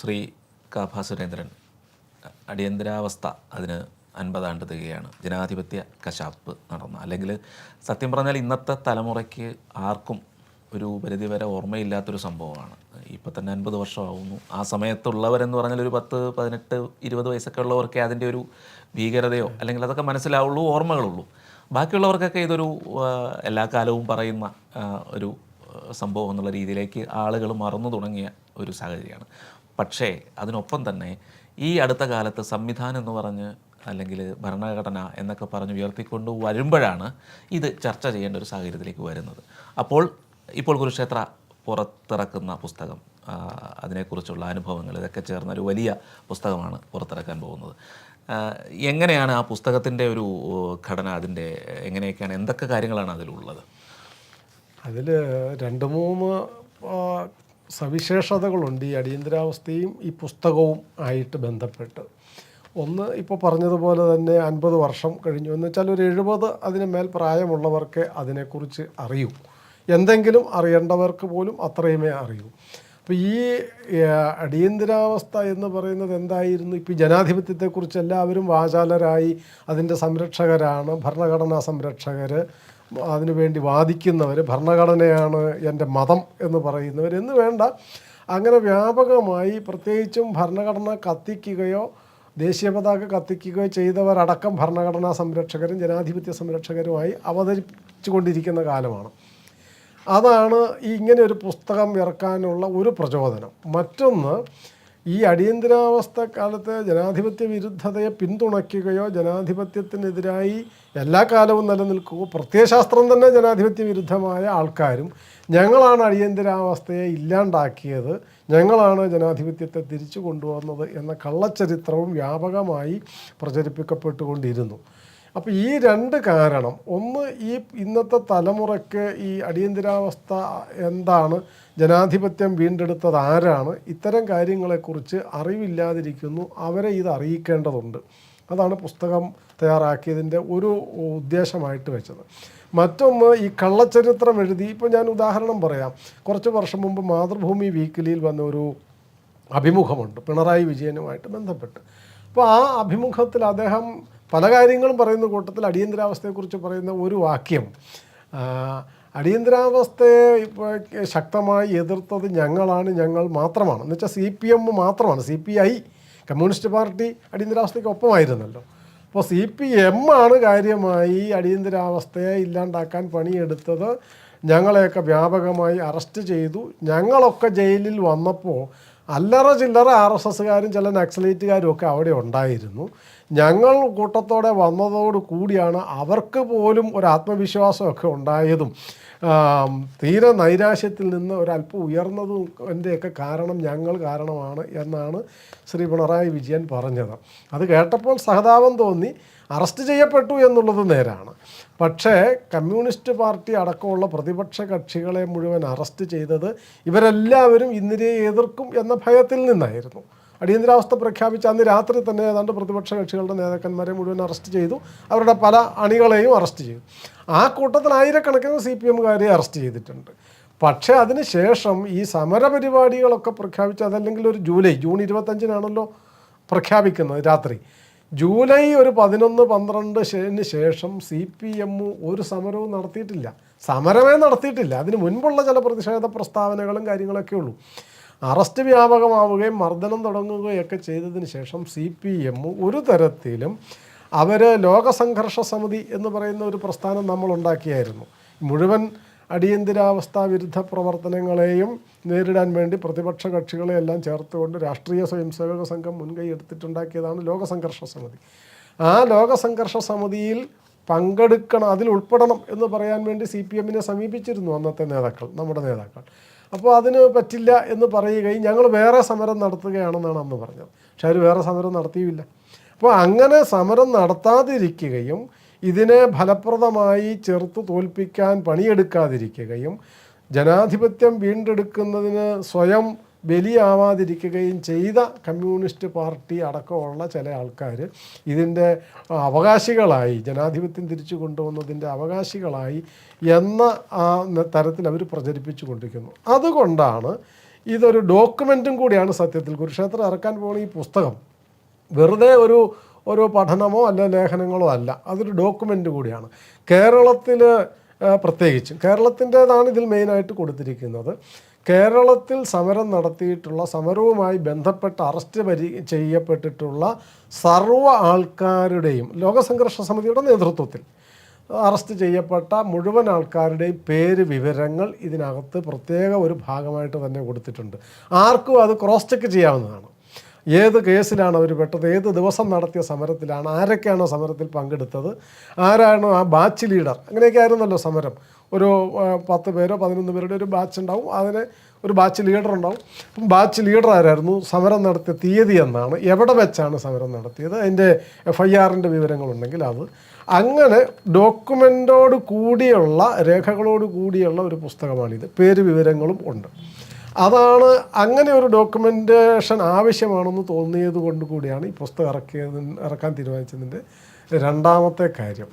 ശ്രീ കാഭ സുരേന്ദ്രൻ അടിയന്തരാവസ്ഥ അതിന് അൻപതാണ്ട് തികയാണ്. ജനാധിപത്യ കശാപ്പ് നടന്ന. അല്ലെങ്കിൽ സത്യം പറഞ്ഞാൽ ഇന്നത്തെ തലമുറയ്ക്ക് ആർക്കും ഒരു പരിധി പരിധിവരെ ഓർമ്മയില്ലാത്തൊരു സംഭവമാണ്. ഇപ്പം തന്നെ അൻപത് വർഷമാവുന്നു. ആ സമയത്തുള്ളവരെന്ന് പറഞ്ഞാൽ ഒരു പത്ത് പതിനെട്ട് ഇരുപത് വയസ്സൊക്കെ ഉള്ളവർക്കേ അതിന്റെ ഒരു ഭീകരതയോ അല്ലെങ്കിൽ അതൊക്കെ മനസ്സിലാവുള്ളൂ ഓർമ്മകളുള്ളൂ. ബാക്കിയുള്ളവർക്കൊക്കെ ഇതൊരു എല്ലാ കാലവും പറയുന്ന ഒരു സംഭവം എന്നുള്ള രീതിയിലേക്ക് ആളുകൾ മറന്നു തുടങ്ങിയ ഒരു സാഹചര്യമാണ്. പക്ഷേ അതിനൊപ്പം തന്നെ ഈ അടുത്ത കാലത്ത് സംവിധാനം എന്ന് പറഞ്ഞ് അല്ലെങ്കിൽ ഭരണഘടന എന്നൊക്കെ പറഞ്ഞ് ഉയർത്തിക്കൊണ്ട് വരുമ്പോഴാണ് ഇത് ചർച്ച ചെയ്യേണ്ട ഒരു സാഹചര്യത്തിലേക്ക് വരുന്നത്. അപ്പോൾ ഇപ്പോൾ കുരുക്ഷേത്ര പുറത്തിറക്കുന്ന പുസ്തകം അതിനെക്കുറിച്ചുള്ള അനുഭവങ്ങൾ ഇതൊക്കെ ചേർന്ന ഒരു വലിയ പുസ്തകമാണ് പുറത്തിറക്കാൻ പോകുന്നത്. എങ്ങനെയാണ് ആ പുസ്തകത്തിന്റെ ഒരു ഘടന അതിന്റെ എങ്ങനെയൊക്കെയാണ് എന്തൊക്കെ കാര്യങ്ങളാണ് അതിലുള്ളത്? അതിൽ രണ്ട് മൂന്ന് സവിശേഷതകളുണ്ട് ഈ അടിയന്തരാവസ്ഥയും ഈ പുസ്തകവും ആയിട്ട് ബന്ധപ്പെട്ട്. ഒന്ന് ഇപ്പോൾ പറഞ്ഞതുപോലെ തന്നെ അൻപത് വർഷം കഴിഞ്ഞു. എന്ന് വെച്ചാൽ ഒരു എഴുപത് അതിന് മേൽ പ്രായമുള്ളവർക്ക് അതിനെക്കുറിച്ച് അറിയൂ. എന്തെങ്കിലും അറിയേണ്ടവർക്ക് പോലും അത്രയുമേ അറിയൂ. അപ്പോൾ ഈ അടിയന്തരാവസ്ഥ എന്ന് പറയുന്നത് എന്തായിരുന്നു? ഇപ്പോൾ ജനാധിപത്യത്തെക്കുറിച്ച് എല്ലാവരും വാചാലരായി അതിന്റെ സംരക്ഷകരാണ് ഭരണഘടനാ സംരക്ഷകർ അതിനുവേണ്ടി വാദിക്കുന്നവർ ഭരണഘടനയാണ് എന്റെ മതം എന്ന് പറയുന്നവർ എന്ന് വേണ്ട അങ്ങനെ വ്യാപകമായി പ്രത്യേകിച്ചും ഭരണഘടന കത്തിക്കുകയോ ദേശീയ പതാക കത്തിക്കുകയോ ചെയ്തവരടക്കം ഭരണഘടനാ സംരക്ഷകരും ജനാധിപത്യ സംരക്ഷകരുമായി അവതരിപ്പിച്ചു കൊണ്ടിരിക്കുന്ന കാലമാണ്. അതാണ് ഇങ്ങനെ ഒരു പുസ്തകം ഇറക്കാനുള്ള ഒരു പ്രചോദനം. മറ്റൊന്ന് ഈ അടിയന്തരാവസ്ഥ കാലത്ത് ജനാധിപത്യ വിരുദ്ധതയെ പിന്തുണയ്ക്കുകയോ ജനാധിപത്യത്തിനെതിരായി എല്ലാ കാലവും നിലനിൽക്കുകയോ പ്രത്യയശാസ്ത്രം തന്നെ ജനാധിപത്യ വിരുദ്ധമായ ആൾക്കാരും ഞങ്ങളാണ് അടിയന്തരാവസ്ഥയെ ഇല്ലാണ്ടാക്കിയത് ഞങ്ങളാണ് ജനാധിപത്യത്തെ തിരിച്ചു കൊണ്ടുവന്നത് എന്ന കള്ളച്ചരിത്രവും വ്യാപകമായി പ്രചരിപ്പിക്കപ്പെട്ടുകൊണ്ടിരുന്നു. അപ്പോൾ ഈ രണ്ട് കാരണം. ഒന്ന് ഈ ഇന്നത്തെ തലമുറയ്ക്ക് ഈ അടിയന്തരാവസ്ഥ എന്താണ്? ജനാധിപത്യം വീണ്ടെടുത്തത് ആരാണ്? ഇത്തരം കാര്യങ്ങളെക്കുറിച്ച് അറിവില്ലാതിരിക്കുന്നു. അവരെ ഇത് അറിയിക്കേണ്ടതുണ്ട്. അതാണ് പുസ്തകം തയ്യാറാക്കിയതിന്റെ ഒരു ഉദ്ദേശമായിട്ട് വെച്ചത്. മറ്റൊന്ന് ഈ കള്ളച്ചരിത്രം എഴുതി ഇപ്പോൾ ഞാൻ ഉദാഹരണം പറയാം. കുറച്ച് വർഷം മുമ്പ് മാതൃഭൂമി വീക്കിലിയിൽ വന്ന ഒരു അഭിമുഖമുണ്ട്. പിണറായി വിജയനുമായിട്ട് ബന്ധപ്പെട്ട്. അപ്പോൾ ആ അഭിമുഖത്തിൽ അദ്ദേഹം പല കാര്യങ്ങളും പറയുന്ന കൂട്ടത്തിൽ അടിയന്തരാവസ്ഥയെക്കുറിച്ച് പറയുന്ന ഒരു വാക്യം അടിയന്തരാവസ്ഥയെ ഇപ്പോൾ ശക്തമായി എതിർത്തത് ഞങ്ങളാണ് ഞങ്ങൾ മാത്രമാണ്. എന്ന് വെച്ചാൽ സി പി എം മാത്രമാണ്. C P I communist party അടിയന്തരാവസ്ഥയ്ക്ക് ഒപ്പമായിരുന്നല്ലോ അപ്പോൾ സി പി എം ആണ് കാര്യമായി അടിയന്തരാവസ്ഥയെ ഇല്ലാണ്ടാക്കാൻ പണിയെടുത്തത്. ഞങ്ങളെയൊക്കെ വ്യാപകമായി അറസ്റ്റ് ചെയ്തു. ഞങ്ങളൊക്കെ ജയിലിൽ വന്നപ്പോൾ അല്ലറ ചില്ലറ ആർ എസ് എസ്സുകാരും ചില നക്സലേറ്റുകാരും ഒക്കെ അവിടെ ഉണ്ടായിരുന്നു. ഞങ്ങൾ കൂട്ടത്തോടെ വന്നതോട് കൂടിയാണ് അവർക്ക് പോലും ഒരു ആത്മവിശ്വാസമൊക്കെ ഉണ്ടായതും തീരെ നൈരാശ്യത്തിൽ നിന്ന് ഒരല്പം ഉയർന്നതും എന്റെയൊക്കെ കാരണം ഞങ്ങൾ കാരണമാണ് എന്നാണ് ശ്രീ പിണറായി വിജയൻ പറഞ്ഞത്. അത് കേട്ടപ്പോൾ സഹതാപം തോന്നി അറസ്റ്റ് ചെയ്യപ്പെട്ടു എന്നുള്ളത് നേരാണ്. പക്ഷേ കമ്മ്യൂണിസ്റ്റ് പാർട്ടി അടക്കമുള്ള പ്രതിപക്ഷ കക്ഷികളെ മുഴുവൻ അറസ്റ്റ് ചെയ്തത് ഇവരെല്ലാവരും ഇന്ദിരയെ എതിർക്കും എന്ന ഭയത്തിൽ നിന്നായിരുന്നു. അടിയന്തരാവസ്ഥ പ്രഖ്യാപിച്ച അന്ന് രാത്രി തന്നെ ഏതാണ്ട് പ്രതിപക്ഷ കക്ഷികളുടെ നേതാക്കന്മാരെ മുഴുവൻ അറസ്റ്റ് ചെയ്തു. അവരുടെ പല അണികളെയും അറസ്റ്റ് ചെയ്തു. ആ കൂട്ടത്തിൽ ആയിരക്കണക്കിന് സി പി എമ്മുകാരെ അറസ്റ്റ് ചെയ്തിട്ടുണ്ട്. പക്ഷേ അതിന് ശേഷം ഈ സമര പരിപാടികളൊക്കെ പ്രഖ്യാപിച്ച് അതല്ലെങ്കിൽ ഒരു ജൂലൈ ജൂൺ ഇരുപത്തഞ്ചിനാണല്ലോ പ്രഖ്യാപിക്കുന്നത് രാത്രി. ജൂലൈ ഒരു പതിനൊന്ന് പന്ത്രണ്ട് ശേന് ശേഷം സി പി എം ഒരു സമരവും നടത്തിയിട്ടില്ല. സമരമേ നടത്തിയിട്ടില്ല. അതിന് മുൻപുള്ള ചില പ്രതിഷേധ പ്രസ്താവനകളും കാര്യങ്ങളൊക്കെ ഉള്ളൂ. അറസ്റ്റ് വ്യാപകമാവുകയും മർദ്ദനം തുടങ്ങുകയൊക്കെ ചെയ്തതിന് ശേഷം സി പി എം ഒരു തരത്തിലും അവർ ലോകസംഘർഷ സമിതി എന്ന് പറയുന്ന ഒരു പ്രസ്ഥാനം നമ്മൾ ഉണ്ടാക്കിയായിരുന്നു. മുഴുവൻ അടിയന്തരാവസ്ഥാ വിരുദ്ധ പ്രവർത്തനങ്ങളെയും നേരിടാൻ വേണ്ടി പ്രതിപക്ഷ കക്ഷികളെ എല്ലാം ചേർത്തുകൊണ്ട് രാഷ്ട്രീയ സ്വയംസേവക സംഘം മുൻകൈ എടുത്തിട്ടുണ്ടാക്കിയതാണ് ലോകസംഘർഷ സമിതി. ആ ലോകസംഘർഷ സമിതിയിൽ പങ്കെടുക്കണം അതിൽ ഉൾപ്പെടണം എന്ന് പറയാൻ വേണ്ടി സി പി എമ്മിനെ സമീപിച്ചിരുന്നു അന്നത്തെ നേതാക്കൾ നമ്മുടെ നേതാക്കൾ. അപ്പോൾ അതിന് പറ്റില്ല എന്ന് പറയുകയും ഞങ്ങൾ വേറെ സമരം നടത്തുകയാണെന്നാണ് അന്ന് പറഞ്ഞത്. പക്ഷെ അവർ വേറെ സമരം നടത്തിയില്ല. അപ്പോൾ അങ്ങനെ സമരം നടത്താതിരിക്കുകയും ഇതിനെ ഫലപ്രദമായി ചെറുത്ത് തോൽപ്പിക്കാൻ പണിയെടുക്കാതിരിക്കുകയും ജനാധിപത്യം വീണ്ടെടുക്കുന്നതിന് സ്വയം ബലിയാവാതിരിക്കുകയും ചെയ്ത കമ്മ്യൂണിസ്റ്റ് പാർട്ടി അടക്കമുള്ള ചില ആൾക്കാർ ഇതിന്റെ അവകാശികളായി ജനാധിപത്യം തിരിച്ചു കൊണ്ടുവന്നതിന്റെ അവകാശികളായി എന്ന തരത്തിൽ അവർ പ്രചരിപ്പിച്ചു കൊണ്ടിരിക്കുന്നു അതുകൊണ്ടാണ് ഇതൊരു ഡോക്യുമെന്റും കൂടിയാണ് സത്യത്തിൽ. കുരുക്ഷേത്രം ഇറക്കാൻ പോകുന്ന ഈ പുസ്തകം വെറുതെ ഒരു ഒരു പഠനമോ അല്ല ലേഖനങ്ങളോ അല്ല അതൊരു ഡോക്യുമെന്റ് കൂടിയാണ്. കേരളത്തിൽ പ്രത്യേകിച്ചും കേരളത്തിന്റേതാണ് ഇതിൽ മെയിനായിട്ട് കൊടുത്തിരിക്കുന്നത്. കേരളത്തിൽ സമരം നടത്തിയിട്ടുള്ള സമരവുമായി ബന്ധപ്പെട്ട് അറസ്റ്റ് പരി ചെയ്യപ്പെട്ടിട്ടുള്ള സർവ ആൾക്കാരുടെയും ലോകസംഘർഷ സമിതിയുടെ നേതൃത്വത്തിൽ അറസ്റ്റ് ചെയ്യപ്പെട്ട മുഴുവൻ ആൾക്കാരുടെയും പേര് വിവരങ്ങൾ ഇതിനകത്ത് പ്രത്യേക ഒരു ഭാഗമായിട്ട് തന്നെ കൊടുത്തിട്ടുണ്ട്. ആർക്കും അത് ക്രോസ് ചെക്ക് ചെയ്യാവുന്നതാണ്. ഏത് കേസിലാണ് അവർ പെട്ടത്? ഏത് ദിവസം നടത്തിയ സമരത്തിലാണ്? ആരൊക്കെയാണോ സമരത്തിൽ പങ്കെടുത്തത്? ആരാണോ ആ ബാച്ച് ലീഡർ അങ്ങനെയൊക്കെ ആയിരുന്നല്ലോ സമരം. ഒരു പത്ത് പേരോ പതിനൊന്ന് പേരുടെ ഒരു ബാച്ച് ഉണ്ടാവും. അതിന് ഒരു ബാച്ച് ലീഡർ ഉണ്ടാവും. അപ്പം ബാച്ച് ലീഡർ ആരായിരുന്നു? സമരം നടത്തിയ തീയതി എന്നാണ്. എവിടെ വെച്ചാണ് സമരം നടത്തിയത്? അതിന്റെ എഫ് ഐ ആറിന്റെ വിവരങ്ങളുണ്ടെങ്കിൽ അത്. അങ്ങനെ ഡോക്യുമെന്റോട് കൂടിയുള്ള രേഖകളോട് കൂടിയുള്ള ഒരു പുസ്തകമാണിത്. പേര് വിവരങ്ങളും ഉണ്ട്. അതാണ് അങ്ങനെ ഒരു ഡോക്യുമെന്റേഷൻ ആവശ്യമാണെന്ന് തോന്നിയത് കൊണ്ട് കൂടിയാണ് ഈ പുസ്തകം ഇറക്കിയത് ഇറക്കാൻ തീരുമാനിച്ചതിന്റെ രണ്ടാമത്തെ കാര്യം.